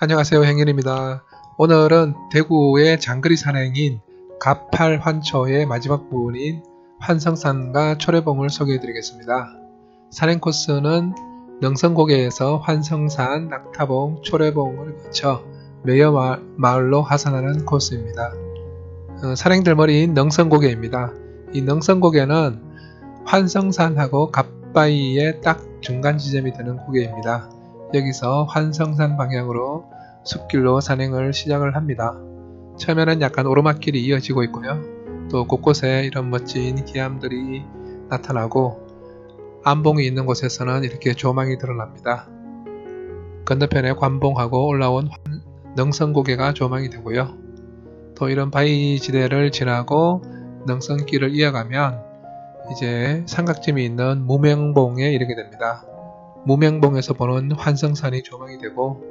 안녕하세요 행인입니다. 오늘은 대구의 장거리 산행인 가팔 환초의 마지막 부분인 환성산과 초래봉을 소개해 드리겠습니다. 산행 코스는 능성고개에서 환성산, 낙타봉, 초래봉을 거쳐 매여 마- 마을로 하산하는 코스입니다. 어, 산행 들머리인 능성고개입니다. 이 능성고개는 환성산하고 갓바위의 딱 중간 지점이 되는 고개입니다. 여기서 환성산 방향으로 숲길로 산행을 시작을 합니다. 처음에는 약간 오르막길이 이어지고 있고요. 또 곳곳에 이런 멋진 기암들이 나타나고 안봉이 있는 곳에서는 이렇게 조망이 드러납니다. 건너편에 관봉하고 올라온 환- 능선고개가 조망이 되고요. 또 이런 바위 지대를 지나고 능선길을 이어가면 이제 삼각점이 있는 무명봉에 이르게 됩니다. 무명봉에서 보는 환성산이 조망이 되고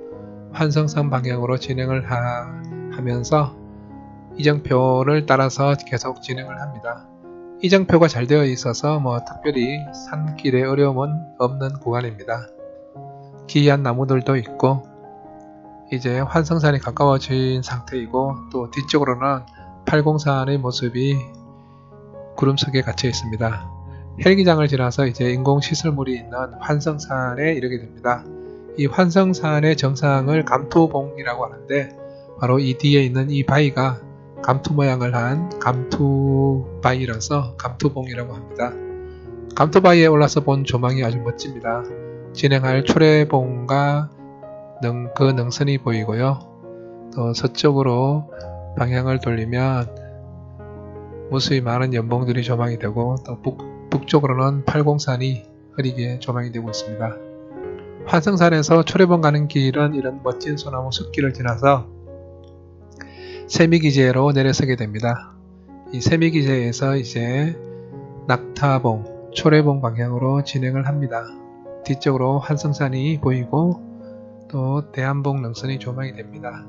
환성산 방향으로 진행을 하, 하면서 이정표를 따라서 계속 진행을 합니다. 이정표가 잘 되어 있어서 뭐 특별히 산길에 어려움은 없는 구간입니다. 기이한 나무들도 있고 이제 환성산이 가까워진 상태이고 또 뒤쪽으로는 팔공산의 모습이 구름 속에 갇혀 있습니다. 헬기장을 지나서 이제 인공 시설물이 있는 환성산에 이르게 됩니다. 이 환성산의 정상을 감투봉이라고 하는데 바로 이 뒤에 있는 이 바위가 감투 모양을 한 감투 바위라서 감투봉이라고 합니다. 감투 바위에 올라서 본 조망이 아주 멋집니다. 진행할 초래봉과 능, 그 능선이 보이고요. 또 서쪽으로 방향을 돌리면 무수히 많은 연봉들이 조망이 되고 또 북, 북쪽으로는 팔공산이 흐리게 조망이 되고 있습니다. 환성산에서 초래봉 가는 길은 이런 멋진 소나무 숲길을 지나서 세미기제로 내려서게 됩니다. 이 세미기제에서 이제 낙타봉, 초래봉 방향으로 진행을 합니다. 뒤쪽으로 환성산이 보이고 또 대한봉 능선이 조망이 됩니다.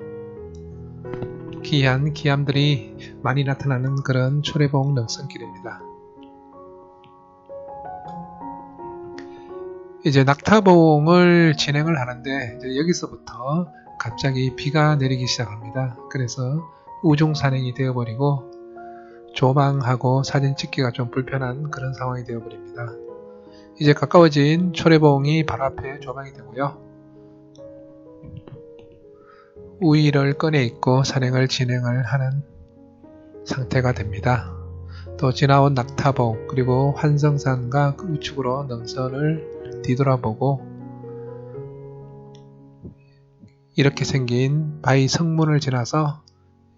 기이한 기암들이 많이 나타나는 그런 초래봉 능선길입니다. 이제 낙타봉을 진행을 하는데 여기서부터 갑자기 비가 내리기 시작합니다. 그래서 우중 산행이 되어버리고 조망하고 사진 찍기가 좀 불편한 그런 상황이 되어버립니다. 이제 가까워진 초래봉이 바로 앞에 조망이 되고요. 우위를 꺼내 있고 산행을 진행을 하는 상태가 됩니다. 또 지나온 낙타봉 그리고 환성산과 그 우측으로 능선을 뒤돌아보고 이렇게 생긴 바위 성문을 지나서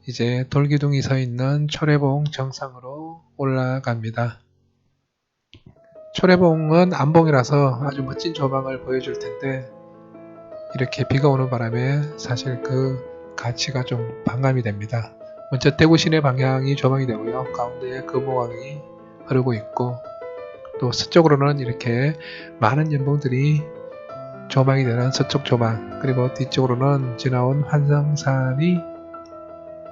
이제 돌기둥이 서 있는 초래봉 정상으로 올라갑니다. 초래봉은 안봉이라서 아주 멋진 조망을 보여줄 텐데 이렇게 비가 오는 바람에 사실 그 가치가 좀 반감이 됩니다. 먼저 대구 시내 방향이 조망이 되고요. 가운데에 금호강이 흐르고 있고 또 서쪽으로는 이렇게 많은 연봉들이 조망이 되는 서쪽 조망 그리고 뒤쪽으로는 지나온 환성산이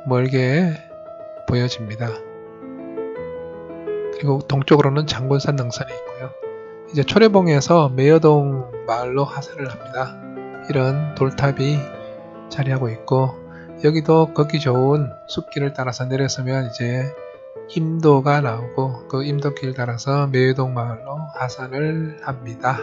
멀게 보여집니다. 그리고 동쪽으로는 장군산 능선이 있고요. 이제 초래봉에서 매여동 마을로 하산을 합니다. 이런 돌탑이 자리하고 있고 여기도 걷기 좋은 숲길을 따라서 내려서면 이제 임도가 나오고 그 임도길 따라서 매여동 마을로 하산을 합니다.